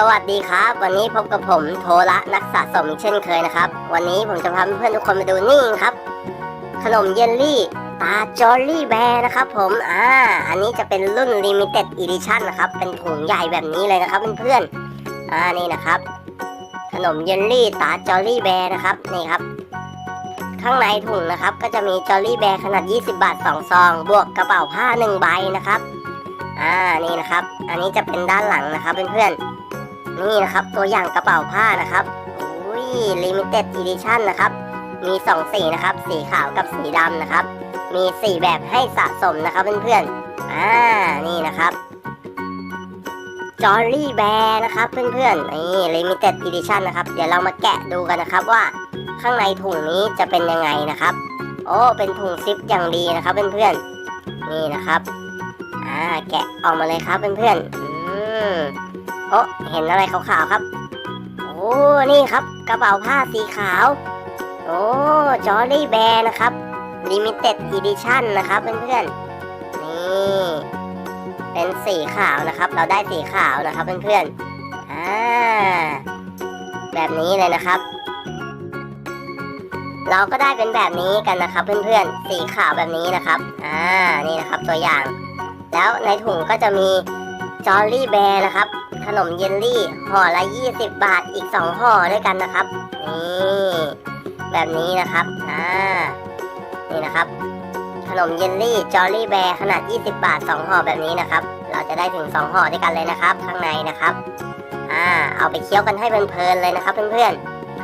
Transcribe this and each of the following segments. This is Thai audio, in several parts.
สวัสดีครับ วันนี้พบกับผมโทระนักสะสมเช่นเคยนะครับ วันนี้ผมจะพาเพื่อนทุกคนมาดูนี่ครับ ขนมเยลลี่ตาจอลลี่แบร์นะครับผมอ่าอันนี้จะเป็นรุ่น Limited Edition นะครับ เป็นถุงใหญ่แบบนี้เลยนะครับเพื่อนๆอ่านี่นะครับ ขนมเยลลี่ตาจอลลี่แบร์นะครับนี่ครับ ข้างในถุงนะครับ ก็จะมีจอลลี่แบร์ขนาด 20 บาท2ซอง บวกกระเป๋าผ้า1ใบนะครับอ่านี่นะครับ อันนี้จะเป็นด้านหลังนะครับเพื่อนๆ นี่นะครับตัวอย่างกระเป๋าผ้านะครับอุ้ย limited edition นะครับ มีสองสีนะครับ สีขาวกับสีดำนะครับ มีสี่แบบให้สะสมนะครับเพื่อนๆอ่านี่นะครับจอ l ลี่แบร์นะครับเพื่อนๆนี่ limited edition นะครับ เดี๋ยวเรามาแกะดูกันนะครับว่าข้างในถุงนี้จะเป็นยังไงนะครับ โอ้เป็นถุงซิปอย่างดีนะครับเพื่อนๆนี่นะครับอ่าแกะออกมาเลยครับเพื่อนๆอืม โอ้เห็นอะไรขาวๆครับ โอ้นี่ครับกระเป๋าผ้าสีขาว โอ้จอรี่แบร์นะครับ Limited Edition นนะครับเพื่อนๆ นี่เป็นสีขาวนะครับ เราได้สีขาวนะครับเพื่อนๆอ่าแบบนี้เลยนะครับ เราก็ได้เป็นแบบนี้กันนะครับ เพื่อนๆ สีขาวแบบนี้นะครับอ่านี่นะครับตัวอย่าง แล้วในถุงก็จะมีจอลลี่แบร์นะครับ ขนมเยลลี่ห่อละ 20 บาทอีก 2ห่อด้วยกันนะครับ นี่แบบนี้นะครับ อ่า นี่นะครับ ขนมเยลลี่จอลลี่แบร์ขนาด 20 บาท 2ห่อแบบนี้นะครับ เราจะได้ถึง 2ห่อด้วยกันเลยนะครับ ข้างในนะครับ อ่า เอาไปเคี้ยวกันให้เพลินๆเลยนะครับ เพื่อน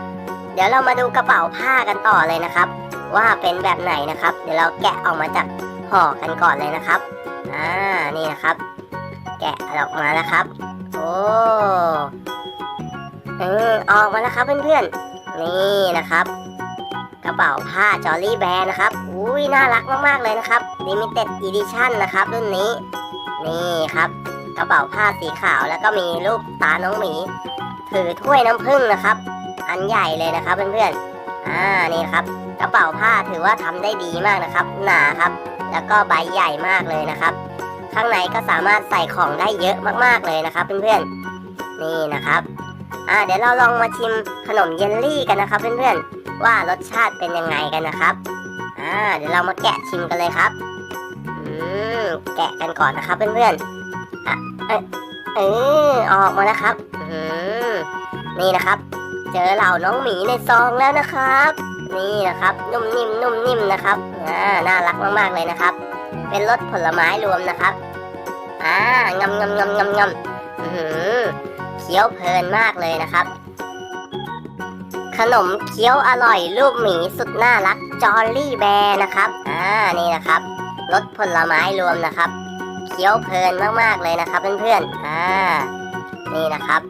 ๆ เดี๋ยวเรามาดูกระเป๋าผ้ากันต่อเลยนะครับ ว่าเป็นแบบไหนนะครับ เดี๋ยวเราแกะออกมาจากห่อกันก่อนเลยนะครับ อ่า นี่นะครับ แกะออกมาแล้วครับ เออออกมาแล้วครับเพื่อนๆ นี่นะครับ กระเป๋าผ้าจอรี่แบร์นะครับ อุ้ยน่ารักมากๆเลยนะครับ Limited Edition นะครับรุ่นนี้ นี่ครับ กระเป๋าผ้าสีขาวแล้วก็มีรูปตาน้องหมี ถือถ้วยน้ำผึ้งนะครับ อันใหญ่เลยนะครับเพื่อนๆ อ่านี่ครับ กระเป๋าผ้าถือว่าทำได้ดีมากนะครับ หนาครับ แล้วก็ใบใหญ่มากเลยนะครับ ข้างในก็สามารถใส่ของได้เยอะมากๆเลยนะครับ เพื่อนๆนี่นะครับอ่าเดี๋ยวเราลองมาชิมขนมเยลลี่กันนะครับ เพื่อนๆว่ารสชาติเป็นยังไงกันนะครับอ่าเดี๋ยวเรามาแกะชิมกันเลยครับอืมแกะกันก่อนนะครับ เพื่อนๆอะเอยเออออกมาแล้วครับอืมนี่นะครับ เจอเหล่าน้องหมีในซองแล้วนะครับ นี่นะครับนุ่มนิ่มนุ่มนิ่มนะครับอ่าน่ารักมากๆเลยนะครับ เป็นรสผลไม้รวมนะครับ อ่างำงำงำงำงำอือหือเคี้ยวเพลินมากเลยนะครับ ขนมเคี้ยวอร่อยรูปหมีสุดน่ารักจอลลี่แบร์นะครับ อ่า นี่นะครับ รสผลไม้รวมนะครับ เคี้ยวเพลินมากๆเลยนะครับเพื่อนๆ อ่า นี่นะครับ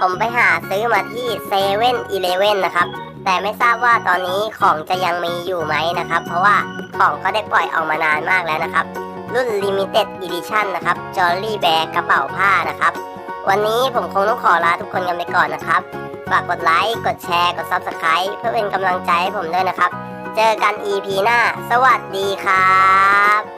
ผมไปหาซื้อมาที่เซเว่นอีเลเว่นนะครับ แต่ไม่ทราบว่าตอนนี้ของจะยังมีอยู่ไหมนะครับ เพราะว่าของก็ได้ปล่อยออกมานานมากแล้วนะครับ รุ่น Limited Edition นะครับ Jolly Bear กระเป๋าผ้านะครับ วันนี้ผมคงต้องขอลาทุกคนกันไปก่อนนะครับ ฝากกดไลค์ กดแชร์ กด Subscribe เพื่อเป็นกำลังใจให้ผมด้วยนะครับ เจอกัน EP หน้า สวัสดีครับ